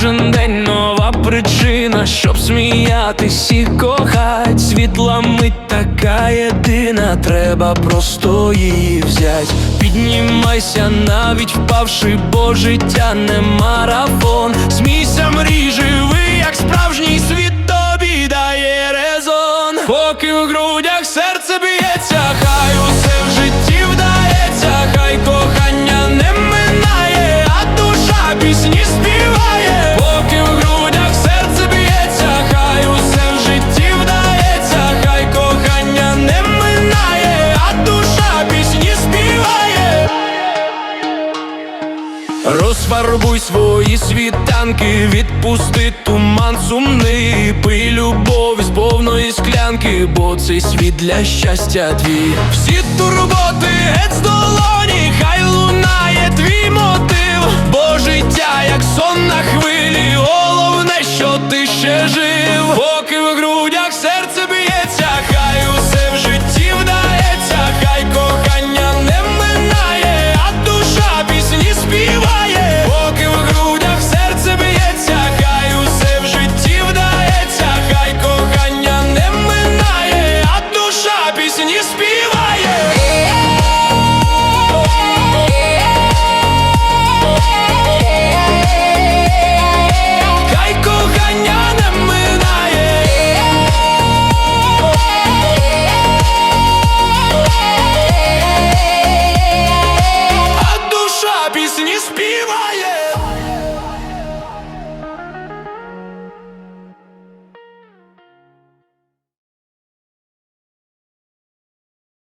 Кожен день нова причина, щоб сміятись і кохать. Світла мить така єдина, треба просто її взять. Піднімайся, навіть впавши, бо життя не марафон. Смійся, мрій, живи, як справжній світ тобі дає резон. Поки в грудях серце б'ється, Розфарбуй свої світанки, відпусти туман сумний, Пий любов з повної склянки, бо цей світ для щастя твій. Всі турботи геть з долоні, хай лунає твій мотив, бо життя, як сон на хвилі, головне, що ти ще жив, поки в грудях серце б'ється. співає.